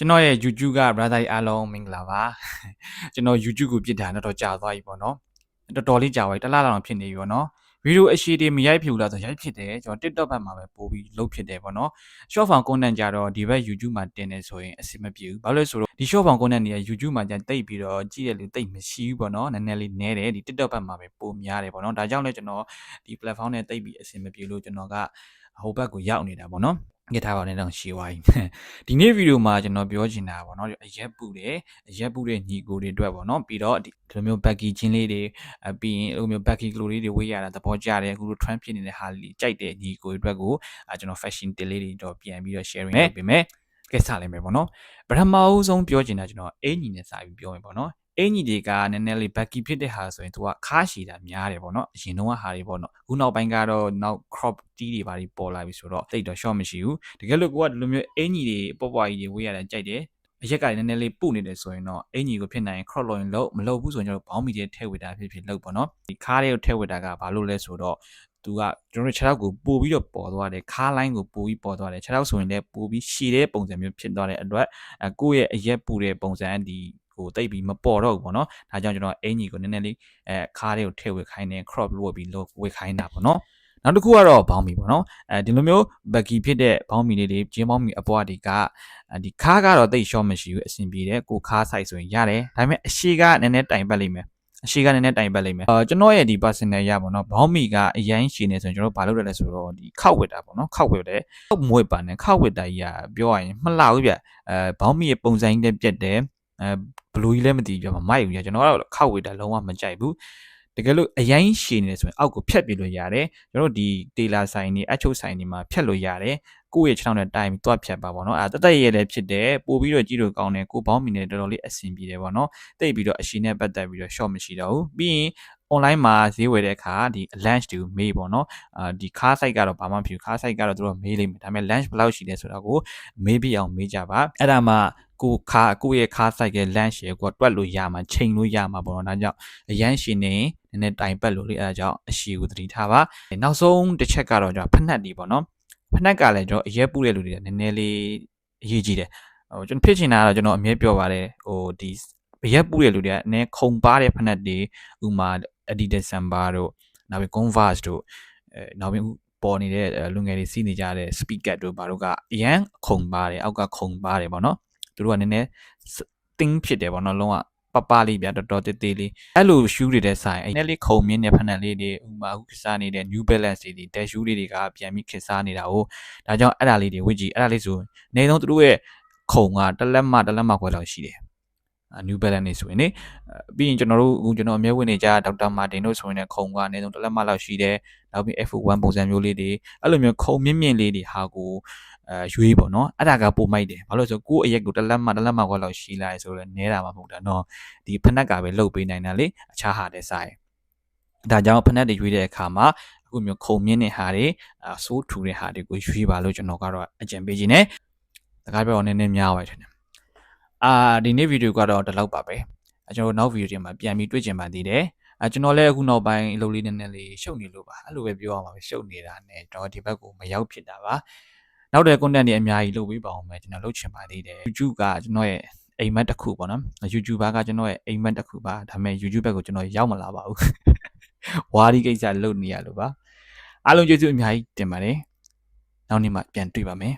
ကျွန်တော်ရဲ့ YouTube က brother အားလုံးမင်္ဂလာပါကျွန်တော် YouTube ကိုပြစ်တာတော့တော်ကြာသွားပြီပေါ့နော်တော်တော်လေးကြာသွားပြီတစ်လလောက်ဖြစ်နေပြီပေါ့နော်ဗီဒီယိုအရှိတွေမရိုက်ဖြစ်ဘူးလားဆိုရိုက်ဖြစ်တယ်ကျွန်တော် TikTok ဘက်မှာပဲပို့ပြီးလုပ်ဖြစ်တယ်ပေါ့နော် short form content ကြတော့ဒီဘက် YouTube မှာတင်နေဆိုရင်အဆင်မပြေဘူးဘာလို့လဲဆိုတော့ဒီ short form content တွေက YouTube မှာじゃတိတ်ပြီးတော့ကြည့်ရလူတိတ်မရှိဘူးပေါ့နော်နည်းနည်းလေးနည်းတယ်ဒီ TikTok ဘက်မှာပဲပိုများတယ်ပေါ့နော်ဒါကြောင့်လည်းကျွန်တော်ဒီ platform နဲ့တိတ်ပြီးအဆင်မပြေလို့ကျွန်တော်က ဟိုဘက်ကိုရောက်နေတာပေါ့နော်ရထားပါနဲ့တော့ရှေးသွားပြီဒီနေ့ဗီဒီယိုမှာကျွန်တော်ပြောချင်တာပေါ့နော်အရက်ပူတယ်အရက်ပူတဲ့ညီကိုတွေအတွက်ပေါ့နော်ပြီးတော့ဒီလိုမျိုးဘက်ကီချင်းလေးတွေအပြီးရင်လိုမျိုးဘက်ကီကလိုလေးတွေဝေးရတာသဘောကျတယ်အခုလို trend ဖြစ်နေတဲ့ဟာလေးကြိုက်တဲ့ညီကိုတွေအတွက်ကိုကျွန်တော် fashion တင်လေးတွေတော့ပြန်ပြီးတော့ sharing လုပ်ပေးမယ်ကဲစလိုက်မယ်ပေါ့နော်ပထမအဆုံးပြောချင်တာကျွန်တော်အင်ညီနဲ့စာပြီးပြောမယ်ပေါ့နော် အင်ကြီးတွေကနည်းနည်းလေး backy ဖြစ်တဲ့ဟာဆိုရင်သူကခါရှည်တာများတယ်ပေါ့နော်အရင်တော့ဟာတွေပေါ့နော်အခုနောက်ပိုင်းကတော့နောက် crop tee တွေပါပြီးပေါ်လာပြီဆိုတော့တိတ်တော့ short မရှိဘူးတကယ်လို့ကိုကဒီလိုမျိုးအင်ကြီးတွေပေါ့ပွားကြီးတွေဝေးရတာကြိုက်တယ်အရက်ကလည်းနည်းနည်းလေးပုနေတယ်ဆိုရင်တော့အင်ကြီးကိုဖြစ်နိုင် crop လို့ရင်လို့မလုပ်ဘူးဆိုရင်ကျွန်တော်ဘောင်းမီတွေထည့်ဝေတာဖြစ်ဖြစ်လုပ်ပေါ့နော်ဒီခါးတွေကိုထည့်ဝေတာကဘာလို့လဲဆိုတော့သူကကျွန်တော်တို့ခြေထောက်ကိုပို့ပြီးတော့ပေါ်သွားတယ်ခါးလိုင်းကိုပို့ပြီးပေါ်သွားတယ်ခြေထောက်ဆိုရင်လည်းပို့ပြီးရှည်တဲ့ပုံစံမျိုးဖြစ်သွားတဲ့အတွက်အကိုယ့်ရဲ့အရက်ပူတဲ့ပုံစံဒီ ဟိုတိတ်ပြီးမပေါ်တော့ဘူးပေါ့နော်ဒါကြောင့်ကျွန်တော်အင်ကြီးကိုနည်းနည်းလေးအဲခါးတွေကိုထည့်ဝေခိုင်းတယ် crop လို့ပြီးလို့ဝေခိုင်းတာပေါ့နော်နောက်တစ်ခုကတော့ဘောင်းမီပေါ့နော်အဲဒီလိုမျိုးဘက်ကီဖြစ်တဲ့ဘောင်းမီလေးတွေဂျင်းဘောင်းမီအပွားတွေကဒီခါးကတော့တိတ် short မရှိဘူးအဆင်ပြေတယ်ကိုခါး size ဆိုရင်ရတယ်ဒါပေမဲ့အရှိကနည်းနည်းတိုင်ပတ်လိမ့်မယ်အရှိကနည်းနည်းတိုင်ပတ်လိမ့်မယ်အာကျွန်တော်ရဲ့ဒီ personal ရပါတော့ဘောင်းမီကအရင်ရှည်နေဆိုရင်ကျွန်တော်ဘာလုပ်ရလဲဆိုတော့ဒီခောက်ဝစ်တာပေါ့နော်ခောက်ဝစ်တယ်ခောက်မွေးပါနဲ့ခောက်ဝစ်တာကြီးကပြောရရင်မလှဘူးဗျအဲဘောင်းမီရဲ့ပုံစံကြီးနဲ့ပြက်တယ် အဲဘလူးကြီးလည်းမသိကြမှာမိုက်ဘူးညကျွန်တော်ကတော့ခောက်ဝေတာလုံးဝမကြိုက်ဘူးတကယ်လို့အရင်ရှည်နေတယ်ဆိုရင်အောက်ကိုဖြတ်ပြလို့ရတယ်ကျွန်တော်ဒီတေလာဆိုင်တွေအချုပ်ဆိုင်တွေမှာဖြတ်လို့ရတယ်ကိုယ့်ရဲ့ခြေထောက်နဲ့တိုင်ပြီးတွားဖြတ်ပါပေါ့နော်အဲတသက်ရဲလည်းဖြစ်တယ်ပို့ပြီးတော့ကြည့်လို့ကောင်းတယ်ကိုဘောင်းမီနဲ့တော်တော်လေးအဆင်ပြေတယ်ပေါ့နော်တိတ်ပြီးတော့အရှိနဲ့ပတ်သက်ပြီးတော့ short မရှိတော့ဘူးပြီးရင် online မှာဈေးဝယ်တဲ့အခါဒီ lunch တူမေးပေါ့နော်အာဒီ car site ကတော့ဘာမှမဖြစ်ဘူး car site ကတော့သူတို့မေးလိမ့်မယ်ဒါပေမဲ့ lunch ဘယ်လောက်ရှိလဲဆိုတာကိုမေးပြအောင်မေးကြပါအဲ့ဒါမှ ကိုခါကိုရဲ့ခါဆိုင်က lunch ရေကိုတွက်လို့ရမှာချိန်လို့ရမှာပေါ့နော်ဒါကြောင့်အရန်ရှင်နေနည်းနည်းတိုင်ပတ်လို့လေအဲဒါကြောင့်အရှိကိုသတိထားပါနောက်ဆုံးတစ်ချက်ကတော့ကျွန်တော်ဖက်နှက်ဒီပေါ့နော်ဖက်နှက်ကလည်းကျွန်တော်အရက်ပူတဲ့လူတွေကနည်းနည်းလေးအရေးကြီးတယ်ဟိုကျွန်တော်ဖြစ်ချင်တာကတော့ကျွန်တော်အမြဲပြောပါတယ်ဟိုဒီအရက်ပူတဲ့လူတွေကနည်းခုံပါတဲ့ဖက်နှက်တွေဥမာ Adidas Samba တို့နောက်ပြီး Converse တို့အဲနောက်ပြီးပေါ်နေတဲ့လူငယ်တွေစီးနေကြတဲ့ speaker တို့ဘာတို့ကအရန်ခုံပါတယ်အောက်ကခုံပါတယ်ပေါ့နော် သူတို့ကနည်းနည်းတင်းဖြစ်တယ်ပေါ့နော်လုံးဝပပလေးဗျာတော်တော်တေးသေးလေးအဲ့လို shoe တွေတဲ့ဆိုင်အဲ့လေးခုံမြင့်တဲ့ဖက်နှက်လေးတွေဥမာအခုခစားနေတဲ့ New Balance တွေ dash shoe လေးတွေကပြန်ပြီးခစားနေတာ哦ဒါကြောင့်အဲ့ဒါလေးတွေဝစ်ကြည့်အဲ့ဒါလေးဆိုနေတော့သူတို့ရဲ့ခုံကတလက်မတလက်မခွဲလောက်ရှိတယ် new balance နေဆိုရင်နေပြီးရင်ကျွန်တော်တို့အခုကျွန်တော်အမြဲဝင်နေကြဒေါက်တာမာတင်တို့ဆိုရင်လည်းခုံကအနည်းဆုံးတစ်လက်မလောက်ရှိတယ်နောက်ပြီး F1 ပုံစံမျိုးလေးတွေအဲ့လိုမျိုးခုံမြင့်မြင့်လေးတွေဟာကိုအဲရွေးပေါ့နော်အဲ့ဒါကပိုမိုက်တယ်ဘာလို့လဲဆိုကိုယ့်အရက်ကိုတစ်လက်မတစ်လက်မခွက်လောက်ရှိလာဆိုတော့နဲတာမှမဟုတ်တာနော်ဒီဖနက်ကပဲလှုပ်ပေးနိုင်တာလေအခြားဟာတဲ့ဆိုင်ဒါကြောင့်ဖနက်တွေရွေးတဲ့အခါမှာအခုမျိုးခုံမြင့်တဲ့ဟာတွေအဆိုးထူတဲ့ဟာတွေကိုရွေးပါလို့ကျွန်တော်ကတော့အကြံပေးခြင်းနဲ့တကားပြောနည်းနည်းများပါတယ်ထင်တယ် အာဒီနေ့ဗီဒီယိုကတော့ဒီလောက်ပါပဲအကျွန်တော်နောက်ဗီဒီယိုတွေမှာပြန်ပြီးတွေ့ကြပါသေးတယ်အဲကျွန်တော်လည်းအခုနောက်ပိုင်းအလုပ်လေးနည်းနည်းလေးရှုပ်နေလို့ပါအဲ့လိုပဲပြောရမှာပဲရှုပ်နေတာနဲ့တော့ဒီဘက်ကိုမရောက်ဖြစ်တာပါနောက်တဲ့ content တွေအများကြီးလုပ်ပေးပါအောင်မယ်ကျွန်တော်လုပ်ချင်ပါသေးတယ် YouTube ကကျွန်တော်ရဲ့အိမ်မက်တစ်ခုပေါ့နော် YouTuber ကကျွန်တော်ရဲ့အိမ်မက်တစ်ခုပါဒါပေမဲ့ YouTube ဘက်ကိုကျွန်တော်ရောက်မလာပါဘူးဝါဒီကိစ္စလုပ်နေရလို့ပါအားလုံးကျေးဇူးအများကြီးတင်ပါတယ်နောက်နေ့မှပြန်တွေ့ပါမယ်